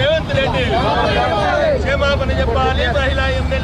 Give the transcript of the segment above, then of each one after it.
రేవంత్ రెడ్డి. క్షమాపణ చెప్పాలి. మహిళా ఎమ్మెల్యే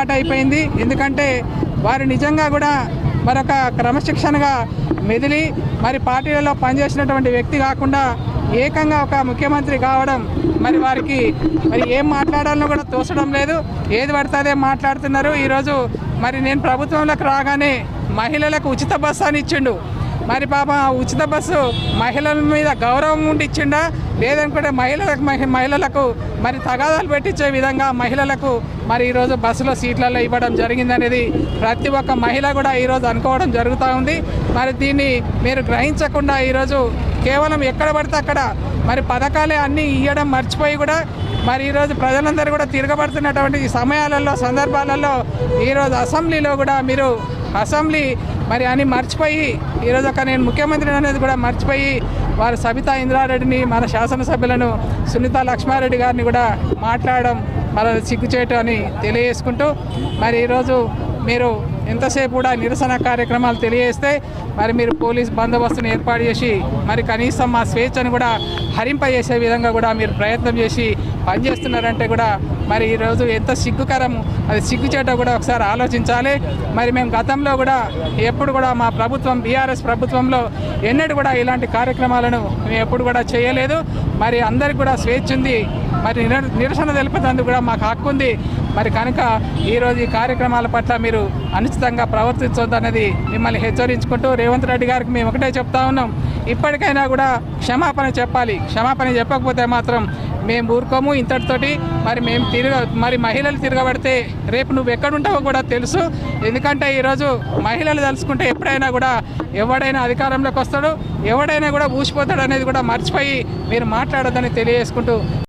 అలవాటు అయిపోయింది. ఎందుకంటే వారు నిజంగా కూడా మరొక క్రమశిక్షణగా మెదిలి మరి పార్టీలలో పనిచేసినటువంటి వ్యక్తి కాకుండా ఏకంగా ఒక ముఖ్యమంత్రి కావడం మరి వారికి మరి ఏం మాట్లాడాలో కూడా తోచడం లేదు. ఏది పడితే అదే మాట్లాడుతున్నారు. ఈరోజు మరి నేను ప్రభుత్వంలోకి రాగానే మహిళలకు ఉచిత బస్సు అని ఇచ్చిండు. మరి పాప ఆ ఉచిత బస్సు మహిళల మీద గౌరవం ఉండి ఇచ్చిండా లేదనుకుంటే మహిళలకు మహి- మహిళలకు మరి తగాదాలు పెట్టించే విధంగా మహిళలకు మరి ఈరోజు బస్సులో సీట్లలో ఇవ్వడం జరిగిందనేది ప్రతి ఒక్క మహిళ కూడా ఈరోజు అనుకోవడం జరుగుతూ ఉంది. మరి దీన్ని మీరు గ్రహించకుండా ఈరోజు కేవలం ఎక్కడ పడితే అక్కడ మరి పథకాలే అన్నీ ఇవ్వడం మర్చిపోయి కూడా మరి ఈరోజు ప్రజలందరూ కూడా తిరగబడుతున్నటువంటి సమయాలలో సందర్భాలలో ఈరోజు అసెంబ్లీలో కూడా మీరు అసెంబ్లీ మరి అని మర్చిపోయి ఈరోజు ఒక నేను ముఖ్యమంత్రి అనేది కూడా మర్చిపోయి వారు సబితా ఇంద్రారెడ్డిని మన శాసనసభ్యులను సునీత లక్ష్మారెడ్డి గారిని కూడా మాట్లాడడం మన సిగ్గుచేటు అని తెలియజేసుకుంటూ మరి ఈరోజు మీరు ఎంతసేపు కూడా నిరసన కార్యక్రమాలు తెలియజేస్తే మరి మీరు పోలీస్ బందోబస్తును ఏర్పాటు చేసి మరి కనీసం మా స్వేచ్ఛను కూడా హరింపజేసే విధంగా కూడా మీరు ప్రయత్నం చేసి పనిచేస్తున్నారంటే కూడా మరి ఈరోజు ఎంత సిగ్గుకరం అది సిగ్గుచేట కూడా ఒకసారి ఆలోచించాలి. మరి మేము గతంలో కూడా ఎప్పుడు కూడా మా ప్రభుత్వం బీఆర్ఎస్ ప్రభుత్వంలో ఎన్నడూ కూడా ఇలాంటి కార్యక్రమాలను మేము ఎప్పుడు కూడా చేయలేదు. మరి అందరికి కూడా స్వేచ్ఛ ఉంది. మరి నిర- నిరసన తెలిపేందుకు కూడా మాకు హక్కు ఉంది. మరి కనుక ఈరోజు ఈ కార్యక్రమాల పట్ల మీరు అనుచితంగా ప్రవర్తించొద్దు అనేది మిమ్మల్ని హెచ్చరించుకుంటూ రేవంత్ రెడ్డి గారికి మేము ఒకటే చెప్తా ఉన్నాం. ఇప్పటికైనా కూడా క్షమాపణ చెప్పాలి. క్షమాపణ చెప్పకపోతే మాత్రం మేము ఊరుకోము ఇంతటితోటి. మరి మేము తిరగ మరి మహిళలు తిరగబడితే రేపు నువ్వు ఎక్కడుంటావో కూడా తెలుసు. ఎందుకంటే ఈరోజు మహిళలు తలుచుకుంటే ఎప్పుడైనా కూడా ఎవడైనా అధికారంలోకి వస్తాడు ఎవడైనా కూడా ఊసిపోతాడు అనేది కూడా మర్చిపోయి మీరు మాట్లాడొద్దని తెలియజేసుకుంటూ